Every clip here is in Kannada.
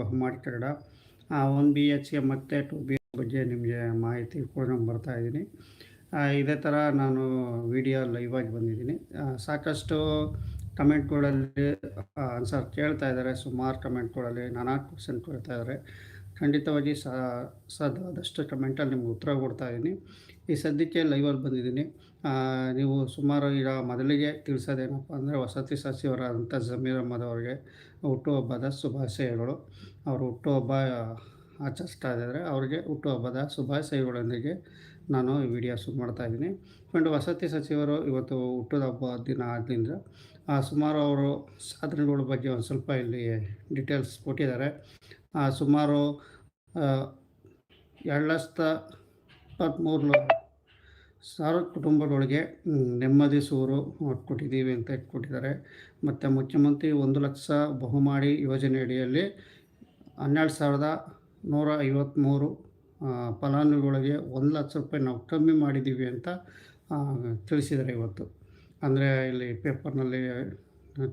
ಬಹುಮಾಡಿ Kannada. One B H K ಮತ್ತು ಟು ಬಿ ಬಗ್ಗೆ ನಿಮಗೆ ಮಾಹಿತಿ ಕೊಡೋಣ ಬರ್ತಾ ಇದ್ದೀನಿ. ಆ, ಇದೇ ಥರ ನಾನು ವಿಡಿಯೋ ಲೈವ್ ಆಗಿ ಬಂದಿದ್ದೀನಿ. ಸಾಕಷ್ಟು ಕಮೆಂಟ್ಗಳಲ್ಲಿ ಆನ್ಸರ್ ಕೇಳ್ತಾ ಇದ್ದಾರೆ. ಸುಮಾರು ಕಮೆಂಟ್ಗಳಲ್ಲಿ ನಾನಾ ಕ್ವಶನ್ ಕೇಳ್ತಾ ಇದ್ದಾರೆ. ಖಂಡಿತವಾಗಿ ಸಾಧ್ಯವಾದಷ್ಟು ಕಮೆಂಟಲ್ಲಿ ನಿಮ್ಗೆ ಉತ್ತರ ಕೊಡ್ತಾ ಇದ್ದೀನಿ. ಈ ಸದ್ಯಕ್ಕೆ ಲೈವಲ್ಲಿ ಬಂದಿದ್ದೀನಿ. ನೀವು ಸುಮಾರು ಈಗ ಮೊದಲಿಗೆ ತಿಳಿಸೋದೇನಪ್ಪ ಅಂದರೆ ವಸತಿ ಸಚಿವರಾದಂಥ ಜಮೀರ್ ಅಹಮ್ಮದ್ ಅವರಿಗೆ ಹುಟ್ಟುಹಬ್ಬದ ಶುಭಾಶಯಗಳು. ಅವರು ಹುಟ್ಟುಹಬ್ಬ ಆಚರಿಸ್ತಾ ಇದ್ದಾರೆ. ಅವರಿಗೆ ಹುಟ್ಟುಹಬ್ಬದ ಶುಭಾಶಯಗಳೊಂದಿಗೆ ನಾನು ಈ ವಿಡಿಯೋ ಶುರು ಮಾಡ್ತಾ ಇದ್ದೀನಿ. ಫ್ರೆಂಡ್ ವಸತಿ ಸಚಿವರು ಇವತ್ತು ಹುಟ್ಟುಹಬ್ಬ ದಿನ ಆದ್ದರಿಂದ ಸುಮಾರು ಅವರು ಸಾಧನೆಗಳ ಬಗ್ಗೆ ಒಂದು ಸ್ವಲ್ಪ ಇಲ್ಲಿ ಡೀಟೇಲ್ಸ್ ಕೊಟ್ಟಿದ್ದಾರೆ. ಸುಮಾರು ಎರಡು ಲಕ್ಷದ ಇಪ್ಪತ್ತ್ಮೂರು ಸಾವಿರ ಕುಟುಂಬಗಳಿಗೆ ಮ್, ನೆಮ್ಮದಿ ಸೂರು ಕೊಟ್ಟಿದ್ದೀವಿ ಅಂತ ಇಟ್ಕೊಟ್ಟಿದ್ದಾರೆ ಮತ್ತು ಮುಖ್ಯಮಂತ್ರಿ ಒಂದು ಲಕ್ಷ ಬಹುಮಾಡಿ ಯೋಜನೆ ಅಡಿಯಲ್ಲಿ ಹನ್ನೆರಡು ಸಾವಿರದ ನೂರ ಐವತ್ತ್ಮೂರು ಫಲಾನುಭವಿಗಳಿಗೆ ಒಂದು ಲಕ್ಷ ರೂಪಾಯಿ ನಾವು ಕಮ್ಮಿ ಮಾಡಿದ್ದೀವಿ ಅಂತ ತಿಳಿಸಿದ್ದಾರೆ ಇವತ್ತು. ಅಂದರೆ ಇಲ್ಲಿ ಪೇಪರ್ನಲ್ಲಿ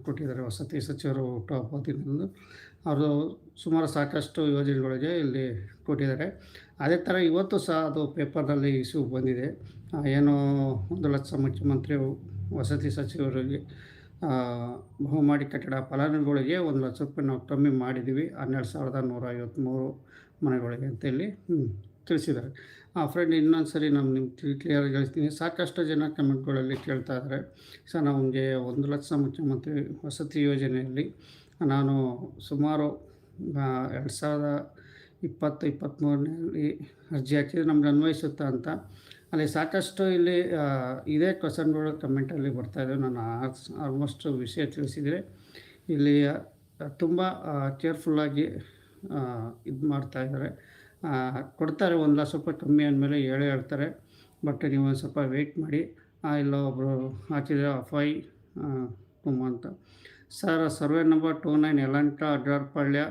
ಕೊಟ್ಟಿದ್ದಾರೆ ವಸತಿ ಸಚಿವರು ಹುಟ್ಟುಹಬ್ಬ ದಿನದಂದು ಅವರು ಸುಮಾರು ಸಾಕಷ್ಟು ಯೋಜನೆಗಳಿಗೆ ಇಲ್ಲಿ ಕೊಟ್ಟಿದ್ದಾರೆ. ಅದೇ ಥರ ಇವತ್ತು ಸಹ ಅದು ಪೇಪರ್ನಲ್ಲಿ ಇಶ್ಯೂ ಬಂದಿದೆ. ಏನು ಒಂದು ಲಕ್ಷ ಮುಖ್ಯಮಂತ್ರಿ ವಸತಿ ಸಚಿವರಿಗೆ ಬಹುಮಾಡಿ ಕಟ್ಟಡ ಫಲಾನುಭವಿಗಳಿಗೆ ಒಂದು ಲಕ್ಷ ರೂಪಾಯಿ ನಾವು ಕಮ್ಮಿ ಮಾಡಿದ್ದೀವಿ. ಹನ್ನೆರಡು ಸಾವಿರದ ನೂರ ಐವತ್ತ್ಮೂರು ಮನೆಗಳಿಗೆ ಅಂತ ಹೇಳಿ ತಿಳಿಸಿದ್ದಾರೆ. ಆ ಫ್ರೆಂಡ್ ಇನ್ನೊಂದು ಸರಿ ನಾನು ನಿಮ್ಗೆ ಕ್ಲಿಯರ್ ಹೇಳ್ತೀನಿ. ಸಾಕಷ್ಟು ಜನ ಕಮೆಂಟ್ಗಳಲ್ಲಿ ಕೇಳ್ತಾ ಇದ್ದಾರೆ. ಸರ್, ನಮಗೆ ಒಂದು ಲಕ್ಷ ಮುಖ್ಯಮಂತ್ರಿ ವಸತಿ ಯೋಜನೆಯಲ್ಲಿ ನಾನು ಸುಮಾರು ಎರಡು ಸಾವಿರದ ಇಪ್ಪತ್ತು ಇಪ್ಪತ್ತ್ಮೂರರಲ್ಲಿ ಅರ್ಜಿ ಹಾಕಿದರೆ ನಮ್ಗೆ ಅನ್ವಯಿಸುತ್ತಾ ಅಂತ. ಅಲ್ಲಿ ಸಾಕಷ್ಟು ಇಲ್ಲಿ ಇದೇ ಕ್ವಶನ್ಗಳು ಕಮೆಂಟಲ್ಲಿ ಬರ್ತಾ ಇದ್ದಾವೆ ನಾನು ಆಲ್ಮೋಸ್ಟ್ ವಿಷಯ ತಿಳಿಸಿದರೆ ಇಲ್ಲಿ ತುಂಬ ಕೇರ್ಫುಲ್ಲಾಗಿ ಇದು ಮಾಡ್ತಾ ಇದ್ದಾರೆ ಆ, ಕೊಡ್ತಾರೆ ಒಂದು ಲಕ್ಷ ರೂಪಾಯಿ ಕಮ್ಮಿ ಅಂದಮೇಲೆ ಹೇಳೇ ಹೇಳ್ತಾರೆ. ಬಟ್ ನೀವು ಒಂದು ಸ್ವಲ್ಪ ವೆಯ್ಟ್ ಮಾಡಿ. ಇಲ್ಲ ಒಬ್ಬರು ಹಾಕಿದರೆ ಫೈ ತುಂಬ ಅಂತ. Sir, survey number two nine ಎಲಂಟ ಅಡ್ರಾರ್ಪಾಳ್ಯ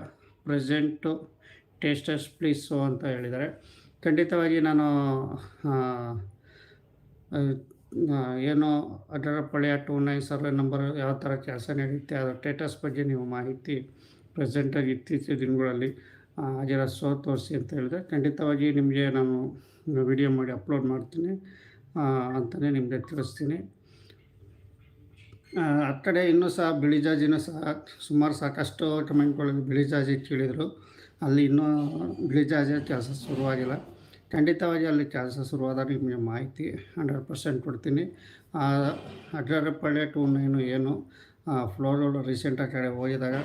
ಪ್ರೆಸೆಂಟು ಟೇಸ್ಟಸ್ ಪ್ಲೀಸು ಅಂತ ಹೇಳಿದ್ದಾರೆ. ಖಂಡಿತವಾಗಿ ನಾನು ಏನು ಅಡ್ರಾರ್ಪಾಳ್ಯ ಟೂ ನೈನ್ ಸರ್ವೆ ನಂಬರ್ ಯಾವ ಥರ ಕೆಲಸ ನಡೆಯುತ್ತೆ, ಅದರ ಸ್ಟೇಟಸ್ ಬಗ್ಗೆ ನೀವು ಮಾಹಿತಿ ಪ್ರೆಸೆಂಟಾಗಿ ಇತ್ತೀಚಿನ ದಿನಗಳಲ್ಲಿ ಹಾಜರ ಸೋ ತೋರಿಸಿ ಅಂತ ಹೇಳಿದ್ರೆ ಖಂಡಿತವಾಗಿ ನಿಮಗೆ ನಾನು ವಿಡಿಯೋ ಮಾಡಿ ಅಪ್ಲೋಡ್ ಮಾಡ್ತೀನಿ ಅಂತಲೇ ನಿಮಗೆ ತಿಳಿಸ್ತೀನಿ. ಆ, ಕಡೆ ಇನ್ನೂ ಸಹ ಬಿಳಿ ಜಾಜಿನೂ ಸಹ ಸುಮಾರು ಸಾಕಷ್ಟು ಕಮೆಂಟ್ಗಳಲ್ಲಿ ಬಿಳಿ ಜಾಜಿ ಕೇಳಿದರು. ಅಲ್ಲಿ ಇನ್ನೂ ಬಿಳಿ ಜಾಜಿ ಕೆಲಸ ಶುರುವಾಗಿಲ್ಲ. ಖಂಡಿತವಾಗಿ ಅಲ್ಲಿ ಕೆಲಸ ಶುರುವಾದಾಗ ನಿಮಗೆ ಮಾಹಿತಿ ಹಂಡ್ರೆಡ್ ಪರ್ಸೆಂಟ್ ಕೊಡ್ತೀನಿ. ಅಡ್ರಾರಪಳ್ಳಿ ಟು ನೈನು ಏನು ಫ್ಲೋರ್ ರೀಸೆಂಟಾಗಿ ಕಡೆ ಹೋಗಿದಾಗ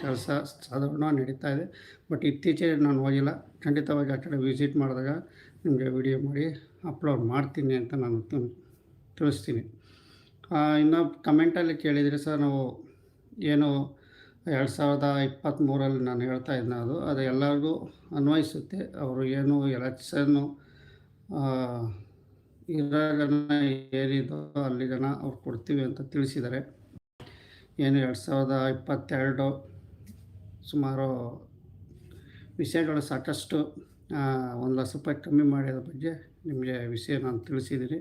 ಕೆಲಸ ಸಾಧಾರಣ ನಡೀತಾ ಇದೆ. ಬಟ್ ಇತ್ತೀಚೆಗೆ ನಾನು ಹೋಗಿಲ್ಲ. ಖಂಡಿತವಾಗಿ ಆ ಕಡೆ ವಿಸಿಟ್ ಮಾಡಿದಾಗ ನಿಮಗೆ ವಿಡಿಯೋ ಮಾಡಿ ಅಪ್ಲೋಡ್ ಮಾಡ್ತೀನಿ ಅಂತ ನಾನು ತಿಳ್- ತಿಳಿಸ್ತೀನಿ. ಇನ್ನು ಕಮೆಂಟಲ್ಲಿ ಕೇಳಿದರೆ ಸರ್ ನಾವು ಏನು ಎರಡು ಸಾವಿರದ ಇಪ್ಪತ್ತ್ಮೂರಲ್ಲಿ ನಾನು ಹೇಳ್ತಾ ಇದ್ನ ಅದು. ಅದು ಎಲ್ಲರಿಗೂ ಅನ್ವಯಿಸುತ್ತೆ. ಅವರು ಏನು ಎಲೆಕ್ಷನ್ನು ಇರಾಗನ ಏನಿದೋ ಅಲ್ಲಿಗನ ಅವ್ರು ಕೊಡ್ತೀವಿ ಅಂತ ತಿಳಿಸಿದ್ದಾರೆ ಏನು ಎರಡು ಸಾವಿರದ ಇಪ್ಪತ್ತೆರಡು ಸುಮಾರು ವಿಷಯಗಳು ಸಾಕಷ್ಟು ಒಂದು ಲಕ್ಷ ರೂಪಾಯಿ ಕಮ್ಮಿ ಮಾಡಿದ ಬಗ್ಗೆ ನಿಮಗೆ ವಿಷಯ ನಾನು ತಿಳಿಸಿದ್ದೀನಿ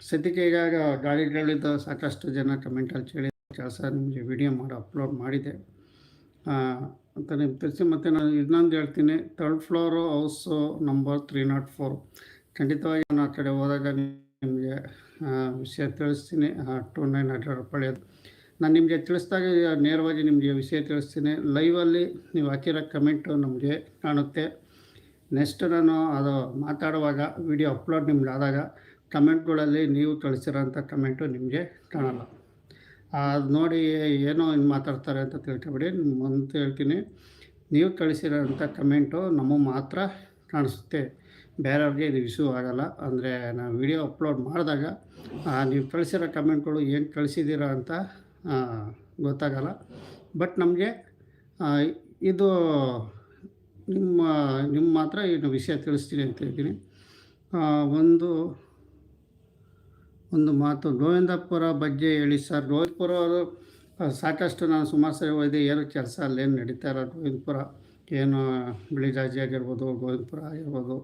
ಸದ್ಯಕ್ಕೆ ಈಗ ಗಾಡಿಗಳಿದ್ದು ಸಾಕಷ್ಟು ಜನ ಕಮೆಂಟಲ್ಲಿ ಕೇಳಿ ಕೆಲಸ ನಿಮಗೆ ವಿಡಿಯೋ ಮಾಡಿ ಅಪ್ಲೋಡ್ ಮಾಡಿದೆ. ಅಂತ ನಿಮ್ಗೆ ತಿಳಿಸಿ ಮತ್ತು ನಾನು ಇನ್ನೊಂದು ಹೇಳ್ತೀನಿ. Third floor house number three not four ಖಂಡಿತವಾಗಿ ನಾನು ಆ ಕಡೆ ಹೋದಾಗ ನಿಮಗೆ ವಿಷಯ ತಿಳಿಸ್ತೀನಿ. ಟೂ ನೈನ್ ಹಂಡ್ರೆಡ್ ರೂಪಾಯಿ ನಾನು ನಿಮಗೆ ತಿಳಿಸಿದಾಗ ನೇರವಾಗಿ ನಿಮಗೆ ವಿಷಯ ತಿಳಿಸ್ತೀನಿ. ಲೈವಲ್ಲಿ ನೀವು ಹಾಕಿರೋ ಕಮೆಂಟು ನಮಗೆ ಕಾಣುತ್ತೆ. ನೆಕ್ಸ್ಟ್ ನಾನು ಅದು ಮಾತಾಡುವಾಗ ವಿಡಿಯೋ ಅಪ್ಲೋಡ್ ನಿಮ್ಗೆ ಆದಾಗ ಕಮೆಂಟ್ಗಳಲ್ಲಿ ನೀವು ಕಳಿಸಿರೋಂಥ ಕಮೆಂಟು ನಿಮಗೆ ಕಾಣಲ್ಲ. ಅದು ನೋಡಿ ಏನೋ ಇನ್ನು ಮಾತಾಡ್ತಾರೆ ಅಂತ ತಿಳ್ಕೊಬೇಡಿ. ಅಂತ ಹೇಳ್ತೀನಿ, ನೀವು ಕಳಿಸಿರೋಂಥ ಕಮೆಂಟು ನಮಗೆ ಮಾತ್ರ ಕಾಣಿಸುತ್ತೆ. ಬೇರೆಯವ್ರಿಗೆ ಇದು ಇಶ್ಯೂ ಆಗೋಲ್ಲ. ಅಂದರೆ ನಾವು ವಿಡಿಯೋ ಅಪ್ಲೋಡ್ ಮಾಡಿದಾಗ ನೀವು ಕಳಿಸಿರೋ ಕಮೆಂಟ್ಗಳು ಏನು ಕಳಿಸಿದ್ದೀರಾ ಅಂತ ಗೊತ್ತಾಗಲ್ಲ. ಬಟ್ ನಮಗೆ ಇದು ನಿಮ್ಮ ನಿಮ್ಮ ಮಾತ್ರ ಏನು ವಿಷಯ ತಿಳಿಸ್ತೀನಿ ಅಂತ ಹೇಳ್ತೀನಿ. ಒಂದು ಒಂದು ಮಾತು. ಗೋವಿಂದಪುರ ಬಗ್ಗೆ ಹೇಳಿ ಸರ್. ಗೋವಿಂದಪುರ ಸಾಕಷ್ಟು ನಾನು ಸುಮಾರು ಸರಿ ಏನು ಕೆಲಸ ಅಲ್ಲೇನು ನಡೀತಾ ಇರೋ ಗೋವಿಂದಪುರ ಏನು ಬಿಳಿಜಾಜಿ ಆಗಿರ್ಬೋದು, ಗೋವಿಂದಪುರ ಆಗಿರ್ಬೋದು,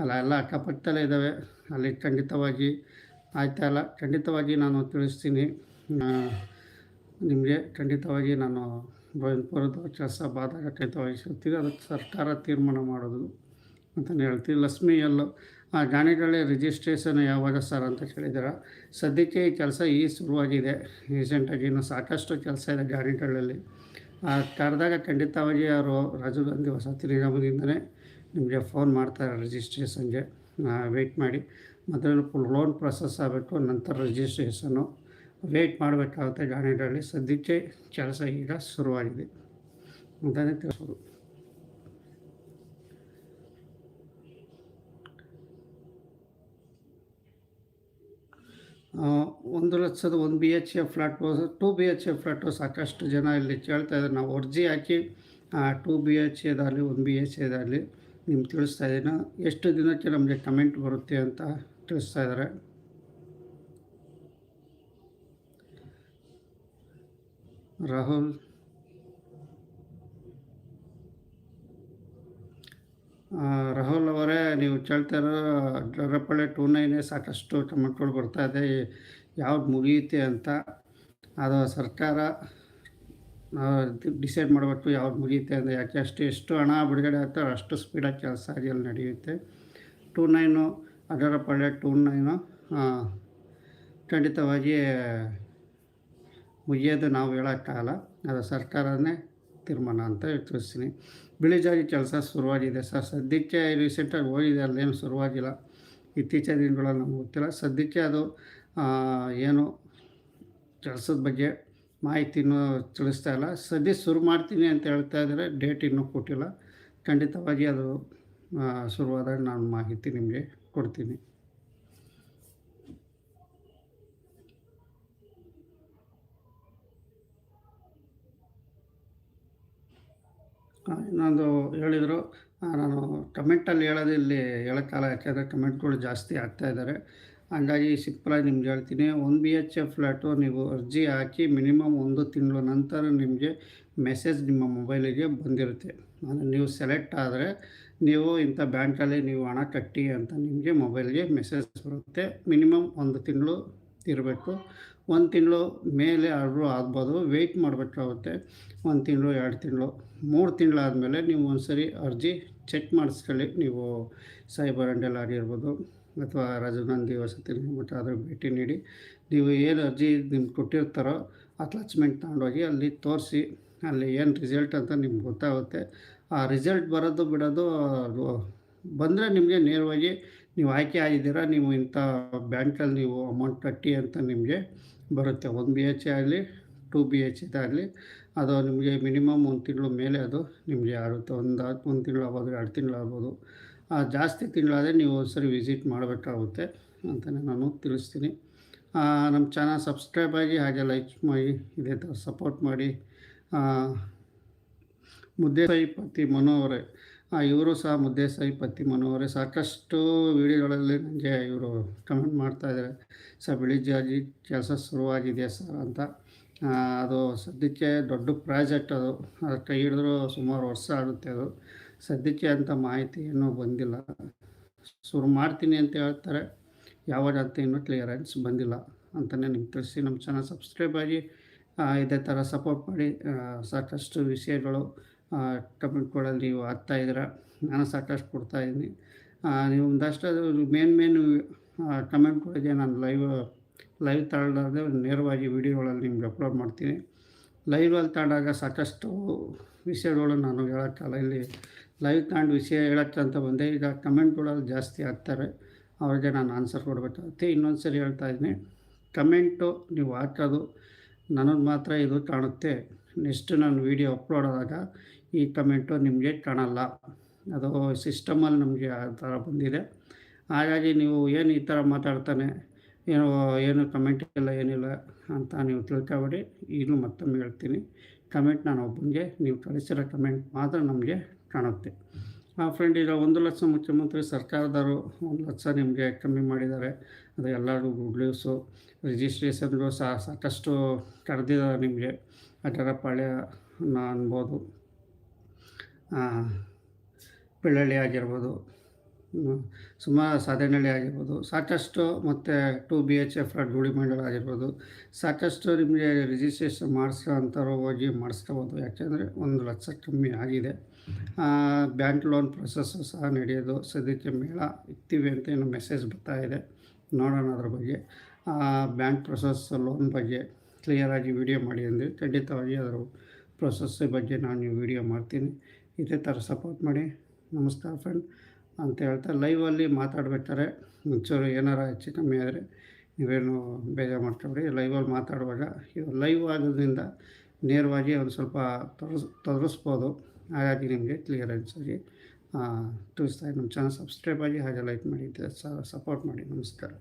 ಅಲ್ಲ, ಎಲ್ಲ ಅಕ್ಕಪಕ್ಕದಲ್ಲೇ ಇದ್ದಾವೆ. ಅಲ್ಲಿ ಖಂಡಿತವಾಗಿ ಆಯ್ತಾ ಇಲ್ಲ. ಖಂಡಿತವಾಗಿ ನಾನು ತಿಳಿಸ್ತೀನಿ. ನಿಮಗೆ ಖಂಡಿತವಾಗಿ ನಾನು ಗೋವಿಂದಪುರದ ಕೆಲಸ ಬಾದಾಗ ಖಂಡಿತವಾಗಿ ಸಿಗ್ತೀನಿ ಅದಕ್ಕೆ ಸರ್ಕಾರ ತೀರ್ಮಾನ ಮಾಡೋದು ಅಂತಲೇ ಹೇಳ್ತೀನಿ. ಲಕ್ಷ್ಮಿ ಎಲ್ಲೋ ಆ ಗಾಣಿಗಳೇ ರಿಜಿಸ್ಟ್ರೇಷನ್ ಯಾವಾಗ ಸರ್ ಅಂತ ಕೇಳಿದ್ದೀರ? ಸದ್ಯಕ್ಕೆ ಈ ಕೆಲಸ ಈ ಶುರುವಾಗಿದೆ. ರೀಸೆಂಟಾಗಿ ಇನ್ನೂ ಸಾಕಷ್ಟು ಕೆಲಸ ಇದೆ ಗಾಣಿಗಳಲ್ಲಿ ಕರೆದಾಗ ಖಂಡಿತವಾಗಿ ಅವರು ರಾಜೀವ್ ಗಾಂಧಿ ವಸತಿ ನಿಗಮದಿಂದಲೇ ನಿಮಗೆ ಫೋನ್ ಮಾಡ್ತಾರೆ ರಿಜಿಸ್ಟ್ರೇಷನ್ಗೆ ವೆಯ್ಟ್ ಮಾಡಿ. ಮೊದಲು ಫುಲ್ ಲೋನ್ ಪ್ರೊಸೆಸ್ ಆಗಬೇಕು, ನಂತರ ರಿಜಿಸ್ಟ್ರೇಷನ್ನು ವೆಯ್ಟ್ ಮಾಡಬೇಕಾಗುತ್ತೆ ಗಾಣಿಗಳಲ್ಲಿ ಸದ್ಯಕ್ಕೆ ಕೆಲಸ ಈಗ ಶುರುವಾಗಿದೆ. ಅಂತಲೇ ತಿಳಿಸ್ಬೋದು. ಒಂದು ಲಕ್ಷದ ಒಂದು B H A flat two B H A flat ಸಾಕಷ್ಟು ಜನ ಇಲ್ಲಿ ಕೇಳ್ತಾ ಇದ್ದಾರೆ. ನಾವು ಅರ್ಜಿ ಹಾಕಿ ಟೂ ಬಿ ಎಚ್ ಎದಾಗಲಿ ಒನ್ ಬಿ ಎಚ್ ಎದಾಗಲಿ ನಿಮ್ಗೆ ತಿಳಿಸ್ತಾ ಇದ್ದೀನಿ. ಎಷ್ಟು ದಿನಕ್ಕೆ ನಮಗೆ ಕಮೆಂಟ್ ಬರುತ್ತೆ ಅಂತ ತಿಳಿಸ್ತಾ ಇದ್ದಾರೆ. ರಾಹುಲ್. ರಾಹುಲ್ ನೀವು ಕೇಳ್ತಾ ಇರೋ ಟೂ ನೈನೇ ಸಾಕಷ್ಟು ಟೊಮೆಟೊಗಳು ಬರ್ತಾ ಇದೆ. ಯಾವ್ದು ಮುಗಿಯುತ್ತೆ ಅಂತ ಅದು ಸರ್ಕಾರ ಡಿಸೈಡ್ ಮಾಡಬೇಕು ಯಾವ್ದು ಮುಗಿಯುತ್ತೆ ಅಂದರೆ ಯಾಕೆ ಅಷ್ಟು ಎಷ್ಟು ಹಣ ಬಿಡುಗಡೆ ಆಗ್ತಾರೆ ಅಷ್ಟು ಸ್ಪೀಡಾಗಿ ಕೆಲಸ ಅಲ್ಲಿ ನಡೆಯುತ್ತೆ. ಟೂ ನೈನು ಅದರಪಳ್ಳಿ ಟೂ ನೈನು ಖಂಡಿತವಾಗಿ ಮುಗಿಯೋದು ನಾವು ಹೇಳೋಕ್ಕಾಗಲ್ಲ. ಅದು ಸರ್ಕಾರನೇ ತೀರ್ಮಾನ ಅಂತ ತಿಳಿಸ್ತೀನಿ ಬಿಳಿ ಜಾರಿ ಕೆಲಸ ಶುರುವಾಗಿದೆ. ಸರ್, ಸದ್ಯಕ್ಕೆ ರೀಸೆಂಟಾಗಿ ಹೋಗಿದೆ ಅಲ್ಲೇನು ಶುರುವಾಗಿಲ್ಲ. ಇತ್ತೀಚಿನ ದಿನಗಳಲ್ಲಿ ನಮ್ಗೆ ಗೊತ್ತಿಲ್ಲ. ಸದ್ಯಕ್ಕೆ ಅದು ಏನು ಕೆಲಸದ ಬಗ್ಗೆ ಮಾಹಿತಿನೂ ತಿಳಿಸ್ತಾ ಇಲ್ಲ. ಸದ್ಯ ಶುರು ಮಾಡ್ತೀನಿ ಅಂತ ಹೇಳ್ತಾ ಇದ್ದಾರೆ. ಡೇಟ್ ಇನ್ನೂ ಕೊಟ್ಟಿಲ್ಲ. ಖಂಡಿತವಾಗಿ ಅದು ಶುರುವಾದಾಗ ನಾನು ಮಾಹಿತಿ ನಿಮಗೆ ಕೊಡ್ತೀನಿ. ಇನ್ನೊಂದು ಹೇಳಿದರು ನಾನು ಕಮೆಂಟಲ್ಲಿ ಹೇಳೋದು ಇಲ್ಲಿ ಹೇಳೋಕ್ಕಲ್ಲ ಯಾಕೆಂದರೆ ಕಮೆಂಟ್ಗಳು ಜಾಸ್ತಿ ಆಗ್ತಾ ಇದ್ದಾರೆ ಹಂಗಾಗಿ ಸಿಂಪಲಾಗಿ ನಿಮ್ಗೆ ಹೇಳ್ತೀನಿ one B H F flat ನೀವು ಅರ್ಜಿ ಹಾಕಿ ಮಿನಿಮಮ್ ಒಂದು ತಿಂಗಳ ನಂತರ ನಿಮಗೆ ಮೆಸೇಜ್ ನಿಮ್ಮ ಮೊಬೈಲಿಗೆ ಬಂದಿರುತ್ತೆ. ಅಂದರೆ ನೀವು ಸೆಲೆಕ್ಟ್ ಆದರೆ ನೀವು ಇಂಥ ಬ್ಯಾಂಕಲ್ಲಿ ನೀವು ಹಣ ಕಟ್ಟಿ ಅಂತ ನಿಮಗೆ ಮೊಬೈಲ್ಗೆ ಮೆಸೇಜ್ ಬರುತ್ತೆ. ಮಿನಿಮಮ್ ಒಂದು ತಿಂಗಳು ಇರಬೇಕು. ಒಂದು ತಿಂಗಳು ಮೇಲೆ ಆರ್ಡ್ರು ಆಗ್ಬೋದು. ವೆಯ್ಟ್ ಮಾಡಬೇಕಾಗುತ್ತೆ. ಒಂದು ತಿಂಗಳು, ಎರಡು ತಿಂಗಳು, ಮೂರು ತಿಂಗಳಾದಮೇಲೆ ನೀವು ಒಂದು ಸರಿ ಅರ್ಜಿ ಚೆಕ್ ಮಾಡಿಸ್ಕೊಳ್ಳಿ. ನೀವು ಸೈಬರ್ ಅಂಡೆಲ್ ಆಗಿರ್ಬೋದು ಅಥವಾ ರಾಜೀವ್ ಗಾಂಧಿ ವಸತಿ ನಿಗಮ ಆದರೆ ಭೇಟಿ ನೀಡಿ. ನೀವು ಏನು ಅರ್ಜಿ ನಿಮ್ಗೆ ಕೊಟ್ಟಿರ್ತಾರೋ ಅಟ್ಯಾಚ್ಮೆಂಟ್ ತಗೊಂಡೋಗಿ ಅಲ್ಲಿ ತೋರಿಸಿ. ಅಲ್ಲಿ ಏನು ರಿಸಲ್ಟ್ ಅಂತ ನಿಮ್ಗೆ ಗೊತ್ತಾಗುತ್ತೆ. ಆ ರಿಸಲ್ಟ್ ಬರೋದು ಬಿಡೋದು ಬಂದರೆ ನಿಮಗೆ ನೇರವಾಗಿ ನೀವು ಆಯ್ಕೆ ಆಗಿದ್ದೀರಾ, ನೀವು ಇಂಥ ಬ್ಯಾಂಕಲ್ಲಿ ನೀವು ಅಮೌಂಟ್ ಕಟ್ಟಿ ಅಂತ ನಿಮಗೆ ಬರುತ್ತೆ. ಒಂದು ಬಿ ಎಚ್ ಆಗಲಿ ಟು ಬಿ ಎಚ್ ಇದಾಗಲಿ ಅದು ನಿಮಗೆ ಮಿನಿಮಮ್ ಒಂದು ತಿಂಗಳು ಮೇಲೆ ಅದು ನಿಮಗೆ ಆಗುತ್ತೆ. ಒಂದು ಒಂದು ತಿಂಗಳು ಆಗ್ಬೋದು, ಎರಡು ತಿಂಗಳು ಆಗ್ಬೋದು. ಜಾಸ್ತಿ ತಿಂಗಳಾದರೆ ನೀವು ಒಂದ್ಸರಿ ವಿಸಿಟ್ ಮಾಡಬೇಕಾಗುತ್ತೆ ಅಂತಲೇ ನಾನು ತಿಳಿಸ್ತೀನಿ. ನಮ್ಮ ಚಾನಲ್ ಸಬ್ಸ್ಕ್ರೈಬ್ ಆಗಿ ಹಾಗೆ ಲೈಕ್ ಮಾಡಿ, ಇದೇ ಥರ ಸಪೋರ್ಟ್ ಮಾಡಿ. ಮುದ್ದೆ ಸಾಯಿ ಪತಿ ಮನೋ ಅವರೇ ಇವರು ಸಹ ಮುದ್ದೇಸಾಯಿ ಪತ್ತಿ ಪತಿ ಮನು ಸಾಕಷ್ಟು ವಿಡಿಯೋಗಳಲ್ಲಿ ನನಗೆ ಇವರು ಕಮೆಂಟ್ ಮಾಡ್ತಾಯಿದ್ದಾರೆ ಸರ್ ಬಿಳಿಜಾಜಿ ಕೆಲಸ ಶುರುವಾಗಿದೆ ಸರ್ ಅಂತ. ಅದು ಸದ್ಯಕ್ಕೆ ದೊಡ್ಡ ಪ್ರಾಜೆಕ್ಟ್ ಅದು. ಅದು ಹಿಡಿದ್ರು ಸುಮಾರು ವರ್ಷ ಆಗುತ್ತೆ ಅದು. ಸದ್ಯಕ್ಕೆ ಅಂತ ಮಾಹಿತಿ ಏನೂ ಬಂದಿಲ್ಲ. ಶುರು ಮಾಡ್ತೀನಿ ಅಂತ ಹೇಳ್ತಾರೆ. ಯಾವಾಗ ಅಂತ ಇನ್ನೂ ಕ್ಲಿಯರೆನ್ಸ್ ಬಂದಿಲ್ಲ ಅಂತಲೇ ನಿಮ್ಗೆ ತಿಳಿಸಿ. ನಮ್ಮ ಚಾನಲ್ ಸಬ್ಸ್ಕ್ರೈಬ್ ಆಗಿ ಇದೇ ಥರ ಸಪೋರ್ಟ್ ಮಾಡಿ. ಸಾಕಷ್ಟು ವಿಷಯಗಳು ಕಮೆಂಟ್ಗಳಲ್ಲಿ ನೀವು ಇದ್ದೀರ. ನಾನು ಸಾಕಷ್ಟು ಕೊಡ್ತಾ ಇದ್ದೀನಿ. ನೀವು ಒಂದಷ್ಟು ಮೇನ್ ಮೇನ್ ಕಮೆಂಟ್ಗಳಿಗೆ ನಾನು ಲೈವ್ ಲೈವ್ ತಗೊಳ್ಳೋದೇ ನೇರವಾಗಿ ವೀಡಿಯೋಗಳಲ್ಲಿ ನಿಮ್ಗೆ ಅಪ್ಲೋಡ್ ಮಾಡ್ತೀನಿ. ಲೈವಲ್ಲಿ ತಗೊಂಡಾಗ ಸಾಕಷ್ಟು ವಿಷಯಗಳು ನಾನು ಹೇಳೋಕ್ಕಲ್ಲ ಇಲ್ಲಿ ಲೈವ್ ತಗೊಂಡು ವಿಷಯ ಹೇಳೋಕ್ಕೆ ಅಂತ ಬಂದೆ. ಈಗ ಕಮೆಂಟ್ಗಳಲ್ಲಿ ಜಾಸ್ತಿ ಆಗ್ತಾರೆ ಅವ್ರಿಗೆ ನಾನು ಆನ್ಸರ್ ಕೊಡಬೇಕಾಗುತ್ತೆ. ಇನ್ನೊಂದು ಸರಿ ಹೇಳ್ತಾ ಇದ್ದೀನಿ. ಕಮೆಂಟು ನೀವು ಹಾಕೋದು ನನಗೆ ಮಾತ್ರ ಇದು ಕಾಣುತ್ತೆ. ನೆಕ್ಸ್ಟ್ ನಾನು ವೀಡಿಯೋ ಅಪ್ಲೋಡ್ ಆದಾಗ ಈ ಕಮೆಂಟು ನಿಮಗೆ ಕಾಣಲ್ಲ. ಅದು ಸಿಸ್ಟಮಲ್ಲಿ ನಮಗೆ ಆ ಥರ ಬಂದಿದೆ. ಹಾಗಾಗಿ ನೀವು ಏನು ಈ ಥರ ಮಾತಾಡ್ತಾನೆ, ಏನು ಏನು ಕಮೆಂಟ್ ಇಲ್ಲ, ಏನಿಲ್ಲ ಅಂತ ನೀವು ತಿಳ್ಕೊಬೇಡಿ. ಈಗಲೂ ಮತ್ತೊಮ್ಮೆ ಹೇಳ್ತೀನಿ. ಕಮೆಂಟ್ ನಾನು ಒಬ್ಬನಿಗೆ, ನೀವು ಕಳಿಸಿರೋ ಕಮೆಂಟ್ ಮಾತ್ರ ನಮಗೆ ಕಾಣುತ್ತೆ. ಆ ಫ್ರೆಂಡ್ ಈಗ ಒಂದು ಲಕ್ಷ ಮುಖ್ಯಮಂತ್ರಿ ಸರ್ಕಾರದವರು ಒಂದು ಲಕ್ಷ ನಿಮಗೆ ಕಮ್ಮಿ ಮಾಡಿದ್ದಾರೆ. ಅದು ಎಲ್ಲರೂ ಗುಡ್ ನ್ಯೂಸು ರಿಜಿಸ್ಟ್ರೇಷನ್ಗಳು ಸಾಕಷ್ಟು ಕರೆದಿದ್ದಾರೆ ನಿಮಗೆ. ಅದರ ಪಾಳ್ಯ ಅನ್ಬೋದು. ಬೆಳ್ಳಳ್ಳಿ ಆಗಿರ್ಬೋದು ಸುಮಾರು ಸಾಧನಹಳ್ಳಿ ಆಗಿರ್ಬೋದು, ಸಾಕಷ್ಟು ಮತ್ತು ಟು ಬಿ ಎಚ್ ಎಫ್ ಮಂಡಲ ಆಗಿರ್ಬೋದು, ಸಾಕಷ್ಟು ನಿಮಗೆ ರಿಜಿಸ್ಟ್ರೇಷನ್ ಮಾಡಿಸೋ ಅಂಥವ್ರು ಹೋಗಿ ಮಾಡಿಸ್ಕೋಬೋದು. ಯಾಕೆಂದರೆ ಒಂದು ಲಕ್ಷ ಕಮ್ಮಿ ಆಗಿದೆ. ಬ್ಯಾಂಕ್ ಲೋನ್ ಪ್ರೊಸೆಸ್ಸು ಸಹ ನಡೆಯೋದು ಸದ್ಯಕ್ಕೆ ಮೇಳ ಇಕ್ತೀವಿ ಅಂತ ಏನು ಮೆಸೇಜ್ ಬರ್ತಾ ಇದೆ. ನೋಡೋಣ ಅದ್ರ ಬಗ್ಗೆ. ಬ್ಯಾಂಕ್ ಪ್ರೊಸೆಸ್ ಲೋನ್ ಬಗ್ಗೆ ಕ್ಲಿಯರಾಗಿ ವಿಡಿಯೋ ಮಾಡಿ ಅಂದರೆ ಖಂಡಿತವಾಗಿ ಅದರ ಪ್ರೊಸೆಸ್ ಬಗ್ಗೆ ನಾನು ವಿಡಿಯೋ ಮಾಡ್ತೀನಿ. ಇದೇ ಥರ ಸಪೋರ್ಟ್ ಮಾಡಿ, ನಮಸ್ಕಾರ ಫ್ರೆಂಡ್ ಅಂತ ಹೇಳ್ತಾ ಲೈವಲ್ಲಿ ಮಾತಾಡ್ಬೇಕಾರೆ ಒಂಚೂರು ಏನಾರ ಹೆಚ್ಚು ಕಮ್ಮಿ ಆದರೆ ನೀವೇನು ಬೇಜಾರು ಮಾಡ್ಕೊಬೇಡಿ. ಲೈವಲ್ಲಿ ಮಾತಾಡುವಾಗ ಲೈವ್ ಆಗೋದ್ರಿಂದ ನೇರವಾಗಿ ಒಂದು ಸ್ವಲ್ಪ ತೋರಿಸ್ ತೊದರಿಸ್ಬೋದು ಹಾಗಾಗಿ ನಿಮಗೆ ಕ್ಲಿಯರೆನ್ಸಾಗಿ ತಿಳಿಸ್ತಾ ನಮ್ಮ ಚಾನಲ್ ಸಬ್ಸ್ಕ್ರೈಬ್ ಆಗಿ ಹಾಗೆ ಲೈಕ್ ಮಾಡಿ ಸಪೋರ್ಟ್ ಮಾಡಿ. ನಮಸ್ಕಾರ.